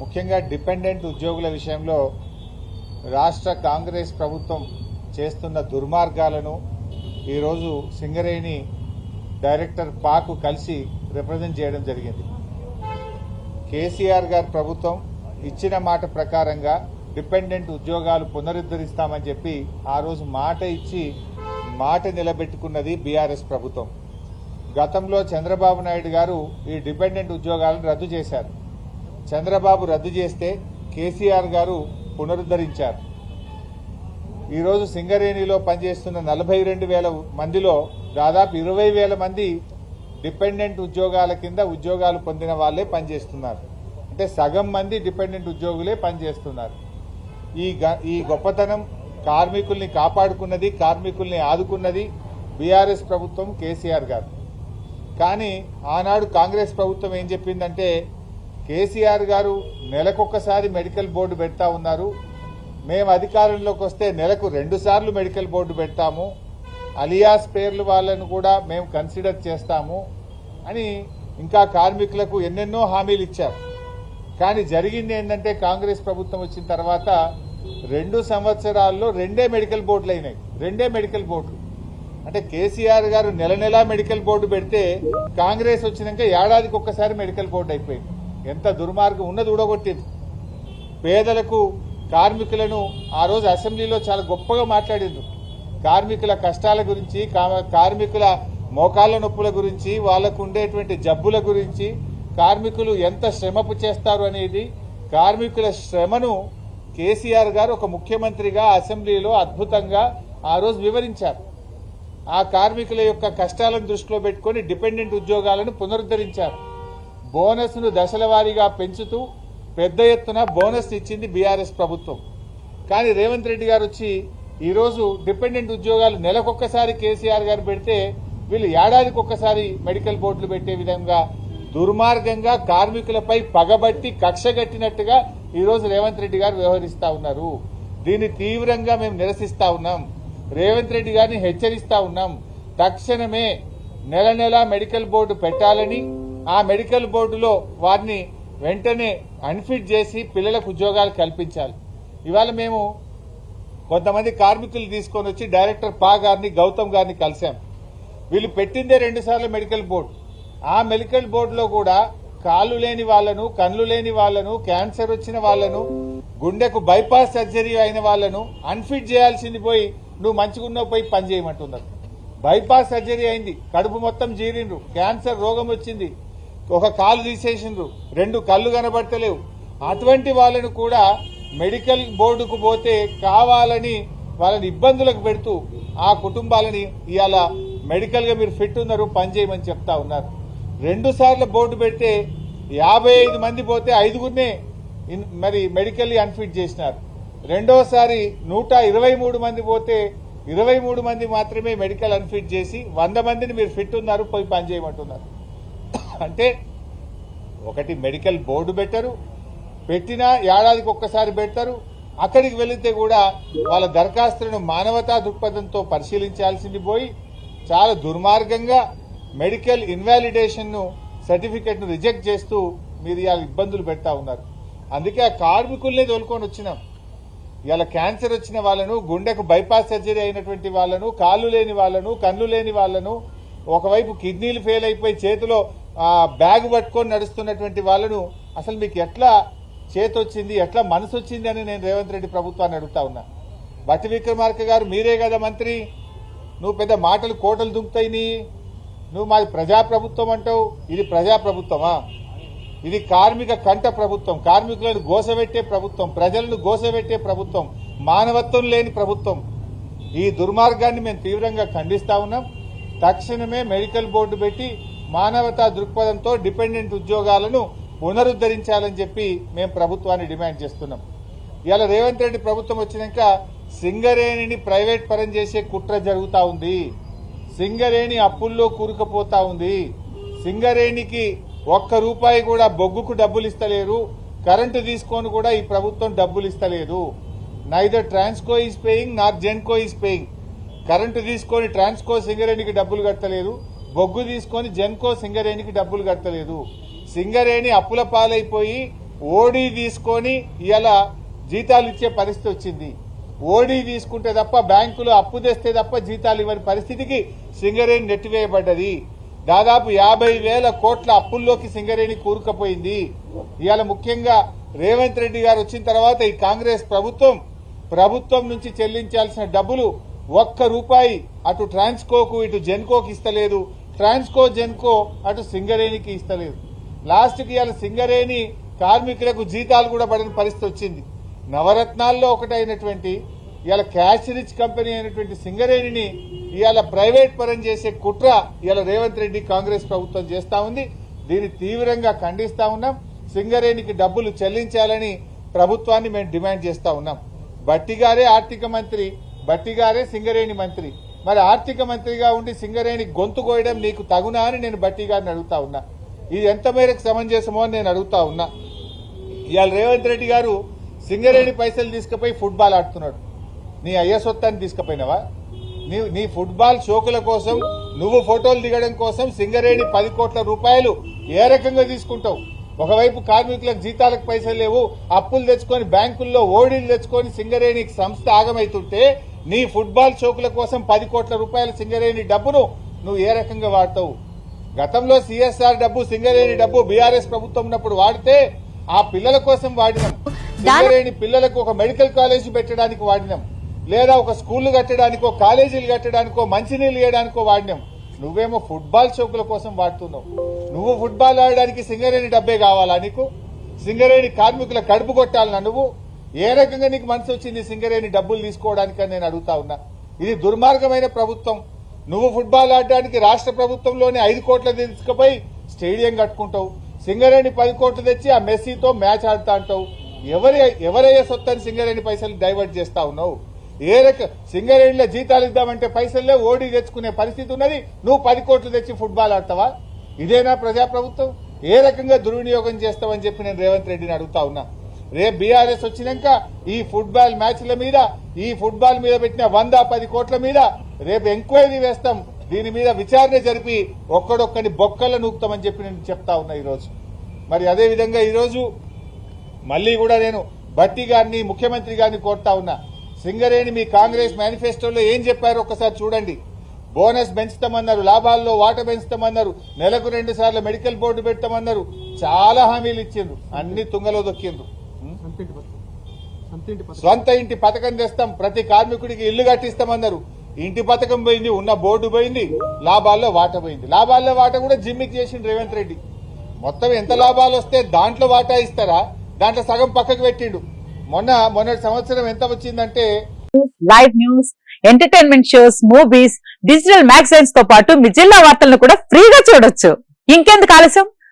ముఖ్యంగా డిపెండెంట్ ఉద్యోగుల విషయంలో రాష్ట్ర కాంగ్రెస్ ప్రభుత్వం చేస్తున్న దుర్మార్గాలను ఈరోజు సింగరేణి డైరెక్టర్ పాకు కలిసి రిప్రజెంట్ చేయడం జరిగింది. కేసీఆర్ గారి ప్రభుత్వం ఇచ్చిన మాట ప్రకారంగా డిపెండెంట్ ఉద్యోగాలు పునరుద్ధరిస్తామని చెప్పి ఆ రోజు మాట ఇచ్చి మాట నిలబెట్టుకున్నది బీఆర్ఎస్ ప్రభుత్వం. గతంలో చంద్రబాబు నాయుడు గారు ఈ డిపెండెంట్ ఉద్యోగాలను రద్దు చేశారు. చంద్రబాబు రద్దు చేస్తే కేసీఆర్ గారు పునరుద్ధరించారు. ఈరోజు సింగరేణిలో పనిచేస్తున్న నలభై రెండు వేల మందిలో దాదాపు ఇరవై వేల మంది డిపెండెంట్ ఉద్యోగాల కింద ఉద్యోగాలు పొందిన వాళ్ళే పనిచేస్తున్నారు. అంటే సగం మంది డిపెండెంట్ ఉద్యోగులే పనిచేస్తున్నారు. ఈ గ- ఈ గొప్పతనం కార్మికుల్ని కాపాడుకున్నది కార్మికుల్ని ఆదుకున్నది బీఆర్ఎస్ ప్రభుత్వం కేసీఆర్ గారు. కానీ ఆనాడు కాంగ్రెస్ ప్రభుత్వం ఏం చెప్పిందంటే కేసీఆర్ గారు నెలకొకసారి మెడికల్ బోర్డు పెడతా ఉన్నారు. మేము అధికారంలోకి వస్తే నెలకు రెండు సార్లు మెడికల్ బోర్డు పెడతాము. అలియాస్ పేర్లు వాళ్ళను కూడా మేము కన్సిడర్ చేస్తాము అని ఇంకా కార్మికులకు ఎన్నెన్నో హామీలు ఇచ్చారు. కానీ జరిగింది ఏంటంటే కాంగ్రెస్ ప్రభుత్వం వచ్చిన తర్వాత రెండు సంవత్సరాల్లో రెండే మెడికల్ బోర్డులు అయినాయి. రెండే మెడికల్ బోర్డులు. అంటే కేసీఆర్ గారు నెల నెలా మెడికల్ బోర్డు పెడితే కాంగ్రెస్ వచ్చినాక ఏడాదికి ఒక్కసారి మెడికల్ బోర్డు అయిపోయింది. ఎంత దుర్మార్గం ఉన్నది ఊడగొట్టింది. పేదలకు కార్మికులను ఆ రోజు అసెంబ్లీలో చాలా గొప్పగా మాట్లాడిండ్రు. కార్మికుల కష్టాల గురించి కా- కార్మికుల మోకాళ్ళ నొప్పుల గురించి వాళ్ళకు ఉండేటువంటి జబ్బుల గురించి కార్మికులు ఎంత శ్రమపు చేస్తారు అనేది కార్మికుల శ్రమను కేసీఆర్ గారు ఒక ముఖ్యమంత్రిగా అసెంబ్లీలో అద్భుతంగా ఆ రోజు వివరించారు. ఆ కార్మికుల యొక్క కష్టాలను దృష్టిలో పెట్టుకుని డిపెండెంట్ ఉద్యోగాలను పునరుద్ధరించారు. బోనస్ను దశల వారీగా పెంచుతూ పెద్ద ఎత్తున బోనస్ ఇచ్చింది బీఆర్ఎస్ ప్రభుత్వం. కానీ రేవంత్ రెడ్డి గారు వచ్చి ఈరోజు డిపెండెంట్ ఉద్యోగాలు నెలకొక్కసారి కేసీఆర్ గారు పెడితే వీళ్ళు ఏడాదికి ఒక్కసారి మెడికల్ బోర్డులు పెట్టే విధంగా దుర్మార్గంగా కార్మికులపై పగబట్టి కక్షగట్టినట్టుగా ఈరోజు రేవంత్ రెడ్డి గారు వ్యవహరిస్తా ఉన్నారు. దీన్ని తీవ్రంగా మేము నిరసిస్తా ఉన్నాం. రేవంత్ రెడ్డి గారిని హెచ్చరిస్తా ఉన్నాం. తక్షణమే నెల నెల మెడికల్ బోర్డు పెట్టాలని ఆ మెడికల్ బోర్డులో వారిని వెంటనే అన్ఫిట్ చేసి పిల్లలకు ఉద్యోగాలు కల్పించాలి. ఇవాళ మేము కొంతమంది కార్మికులు తీసుకొని వచ్చి డైరెక్టర్ పా గారిని గౌతమ్ గారిని కలిశాం. వీళ్ళు పెట్టిందే రెండు సార్లు మెడికల్ బోర్డు. ఆ మెడికల్ బోర్డులో కూడా కాళ్ళు లేని వాళ్ళను కళ్ళు లేని వాళ్ళను క్యాన్సర్ వచ్చిన వాళ్ళను గుండెకు బైపాస్ సర్జరీ అయిన వాళ్ళను అన్ఫిట్ చేయాల్సింది పోయి నువ్వు మంచిగున్నావు పోయి పనిచేయమంటున్నారు బైపాస్ సర్జరీ అయింది. కడుపు మొత్తం జీరిండ్రు. క్యాన్సర్ రోగం వచ్చింది. ఒక కాలు తీసేసిండ్రు. రెండు కళ్ళు కనబడతలేవు. అటువంటి వాళ్ళను కూడా మెడికల్ బోర్డుకు పోతే కావాలని వాళ్ళని ఇబ్బందులకు పెడుతూ ఆ కుటుంబాలని ఇవాళ మెడికల్గా మీరు ఫిట్ ఉన్నారు పని చేయమని చెప్తా ఉన్నారు. రెండు సార్లు బోర్డు పెడితే యాభై ఐదు మంది పోతే ఐదుగురినే మరి మెడికల్లీ అన్ఫిట్ చేసినారు. రెండోసారి నూట ఇరవై మూడు మంది పోతే ఇరవై మూడు మంది మాత్రమే మెడికల్ అన్ఫిట్ చేసి వంద మందిని మీరు ఫిట్ ఉన్నారు పోయి పని చేయమంటున్నారు. అంటే ఒకటి మెడికల్ బోర్డు పెట్టరు పెట్టినా ఏడాదికి ఒక్కసారి పెడతారు. అక్కడికి వెళితే కూడా వాళ్ళ దరఖాస్తులను మానవతా దృక్పథంతో పరిశీలించాల్సింది పోయి చాలా దుర్మార్గంగా మెడికల్ ఇన్వాలిడేషన్ను సర్టిఫికెట్ను రిజెక్ట్ చేస్తూ మీరు ఇవాళ ఇబ్బందులు పెడతా ఉన్నారు. అందుకే ఆ కార్మికుల్నే తోలుకొని వచ్చినాం. ఇవాళ క్యాన్సర్ వచ్చిన వాళ్ళను గుండెకు బైపాస్ సర్జరీ అయినటువంటి వాళ్ళను కాళ్ళు లేని వాళ్ళను కళ్ళు లేని వాళ్ళను ఒకవైపు కిడ్నీలు ఫెయిల్ అయిపోయి చేతిలో బ్యాగ్ పట్టుకొని నడుస్తున్నటువంటి వాళ్ళను అసలు మీకు ఎట్లా చేతి వచ్చింది ఎట్లా మనసు వచ్చింది అని నేను రేవంత్ రెడ్డి ప్రభుత్వాన్ని అడుగుతా ఉన్నా. బట్టి విక్రమార్క గారు మీరే కదా మంత్రి. నువ్వు పెద్ద మాటలు కోటలు దుంకుతాయి నీ నువ్వు మాది ప్రజాప్రభుత్వం అంటావు. ఇది ప్రజాప్రభుత్వమా? ఇది కార్మిక కంట ప్రభుత్వం. కార్మికులను గోసబెట్టే ప్రభుత్వం. ప్రజలను గోసబెట్టే ప్రభుత్వం. మానవత్వం లేని ప్రభుత్వం. ఈ దుర్మార్గాన్ని మేము తీవ్రంగా ఖండిస్తా ఉన్నాం. తక్షణమే మెడికల్ బోర్డు పెట్టి మానవతా దృక్పథంతో డిపెండెంట్ ఉద్యోగాలను పునరుద్ధరించాలని చెప్పి మేము ప్రభుత్వాన్ని డిమాండ్ చేస్తున్నాం. ఇవాళ రేవంత్ రెడ్డి ప్రభుత్వం వచ్చినాక సింగరేణిని ప్రైవేట్ పరం చేసే కుట్ర జరుగుతా ఉంది. సింగరేణి అప్పుల్లో కూరుకుపోతా ఉంది. సింగరేణికి ఒక్క రూపాయి కూడా బొగ్గుకు డబ్బులు ఇస్తలేరు. కరెంటు తీసుకొని కూడా ఈ ప్రభుత్వం డబ్బులు ఇస్తలేదు. Neither Transco is paying not Genco is paying current తీసుకొని ట్రాన్స్కో సింగరేణికి డబ్బులు కట్టలేదు. బొగ్గు తీసుకొని జెన్కో సింగరేణికి డబ్బులు కట్టలేదు. సింగరేణి అప్పుల పాలైపోయి ఓడీ తీసుకొని ఇలా జీతాలు ఇచ్చే పరిస్థితి వచ్చింది. ఓడీ తీసుకుంటే తప్ప బ్యాంకులు అప్పు తెస్తే తప్ప జీతాలు ఇవ్వని పరిస్థితికి సింగరేణి నెట్టివేయబడ్డది. దాదాపు యాభై వేల కోట్ల అప్పుల్లోకి సింగరేణి కూరుకుపోయింది. ఇవాళ ముఖ్యంగా రేవంత్ రెడ్డి గారు వచ్చిన తర్వాత ఈ కాంగ్రెస్ ప్రభుత్వం ప్రభుత్వం నుంచి చెల్లించాల్సిన డబ్బులు ఒక్క రూపాయి అటు ట్రాన్స్కోకు ఇటు జెన్కోకు ఇస్తలేదు. ట్రాన్స్కో జెన్కో అటు సింగరేణికి ఇస్తలేదు. లాస్ట్కి ఇవాళ సింగరేణి కార్మికులకు జీతాలు కూడా పడిన పరిస్థితి వచ్చింది. నవరత్నాల్లో ఒకటైనటువంటి ఇవాళ క్యాష్ రిచ్ కంపెనీ అయినటువంటి సింగరేణిని ఇవాళ ప్రైవేట్ పరం చేసే కుట్ర ఇవాళ రేవంత్ రెడ్డి కాంగ్రెస్ ప్రభుత్వం చేస్తా ఉంది. దీన్ని తీవ్రంగా ఖండిస్తా ఉన్నాం. సింగరేణికి డబ్బులు చెల్లించాలని ప్రభుత్వాన్ని మేము డిమాండ్ చేస్తా ఉన్నాం. బట్టిగారే ఆర్థిక మంత్రి బట్టిగారే సింగరేణి మంత్రి. మరి ఆర్థిక మంత్రిగా ఉండి సింగరేణి గొంతు కోయడం నీకు తగునా అని నేను బట్టి గారిని అడుగుతా ఉన్నా. ఇది ఎంత మేరకు సమంజసమో అని నేను అడుగుతా ఉన్నా. ఇవాళ రేవంత్ రెడ్డి గారు సింగరేణి పైసలు తీసుకుపోయి ఫుట్బాల్ ఆడుతున్నాడు. నీ అయ్యసొత్తాన్ని తీసుకుపోయినావా? నీ నీ ఫుట్బాల్ షోకుల కోసం నువ్వు ఫోటోలు దిగడం కోసం సింగరేణి పది కోట్ల రూపాయలు ఏ రకంగా తీసుకుంటావు? ఒకవైపు కార్మికులకు జీతాలకు పైసలు లేవు అప్పులు తెచ్చుకొని బ్యాంకుల్లో ఓడీలు తెచ్చుకొని సింగరేణి సంస్థ ఆగమైతుంటే నీ ఫుట్బాల్ చౌకుల కోసం పది కోట్ల రూపాయల సింగరేణి డబ్బును నువ్వు ఏ రకంగా వాడతావు? గతంలో సిఎస్ఆర్ డబ్బు సింగరేణి డబ్బు బీఆర్ఎస్ ప్రభుత్వం ఉన్నప్పుడు వాడితే ఆ పిల్లల కోసం వాడినాం. సింగరేణి పిల్లలకు ఒక మెడికల్ కాలేజ్ పెట్టడానికి వాడినాం. లేదా ఒక స్కూల్ కట్టడానికో కాలేజీలు కట్టడానికో మంచినీళ్ళు వేయడానికో వాడినాం. నువ్వేమో ఫుట్బాల్ చౌకుల కోసం వాడుతున్నావు. నువ్వు ఫుట్బాల్ ఆడడానికి సింగరేణి డబ్బే కావాలా నీకు? సింగరేణి కార్మికుల కడుపు కొట్టాలన్నా నువ్వు? ఏ రకంగా నీకు మనసు వచ్చింది సింగరేణి డబ్బులు తీసుకోవడానికని నేను అడుగుతా ఉన్నా? ఇది దుర్మార్గమైన ప్రభుత్వం. నువ్వు ఫుట్బాల్ ఆడడానికి రాష్ట్ర ప్రభుత్వంలోనే ఐదు కోట్ల తీసుకుపోయి స్టేడియం కట్టుకుంటావు. సింగరేణి పది కోట్లు తెచ్చి ఆ మెస్సీతో మ్యాచ్ ఆడుతా అంటావు. ఎవరి ఎవరయ్యే సొత్తని సింగరేణి పైసలు డైవర్ట్ చేస్తా ఉన్నావు? ఏ రక సింగరేణిలో జీతాలు ఇద్దామంటే పైసల్లే ఓడి తెచ్చుకునే పరిస్థితి ఉన్నది. నువ్వు పది కోట్లు తెచ్చి ఫుట్బాల్ ఆడతావా? ఇదేనా ప్రజాప్రభుత్వం? ఏ రకంగా దుర్వినియోగం చేస్తావని చెప్పి నేను రేవంత్ రెడ్డిని అడుగుతా ఉన్నా. రేపు బీఆర్ఎస్ వచ్చినాక ఈ ఫుట్బాల్ మ్యాచ్ల మీద ఈ ఫుట్బాల్ మీద పెట్టిన వంద పది కోట్ల మీద రేపు ఎంక్వైరీ వేస్తాం. దీని మీద విచారణ జరిపి ఒక్కడొక్కని బొక్కల నూపుతామని చెప్పి నేను చెప్తా ఉన్నా ఈరోజు. మరి అదేవిధంగా ఈరోజు మళ్ళీ కూడా నేను భట్టి గారిని ముఖ్యమంత్రి గారిని కోరుతా ఉన్నా. సింగరేణి మీ కాంగ్రెస్ మేనిఫెస్టోలో ఏం చెప్పారో ఒకసారి చూడండి. బోనస్ పెంచుతామన్నారు లాభాల్లో వాట పెంచుతామన్నారు నెలకు రెండు సార్లు మెడికల్ బోర్డు పెడతామన్నారు చాలా హామీలు ఇచ్చిండ్రు అన్ని తుంగలో దొక్కిండ్రు సంతింటి పథకం సంతింటి పథకం సొంత ఇంటి పథకం తెస్తాం ప్రతి కార్మికుడికి ఇల్లు కట్టిస్తామన్నారు. ఇంటి పథకం పోయింది ఉన్న బోర్డు పోయింది లాభాల్లో వాట పోయింది. లాభాల్లో వాట కూడా జిమ్మికి చేసిండు రేవంత్ రెడ్డి. మొత్తం ఎంత లాభాలు వస్తే దాంట్లో వాటా ఇస్తారా? దాంట్లో సగం పక్కకు పెట్టిండు. మొన్న మొన్నటి సంవత్సరం ఎంత వచ్చిందంటే? Live news entertainment shows movies digital మ్యాగజైన్స్తో పాటు మీ జిల్లా వార్తలను కూడా ఫ్రీగా చూడొచ్చు. ఇంకెందుకు ఆలస్యం?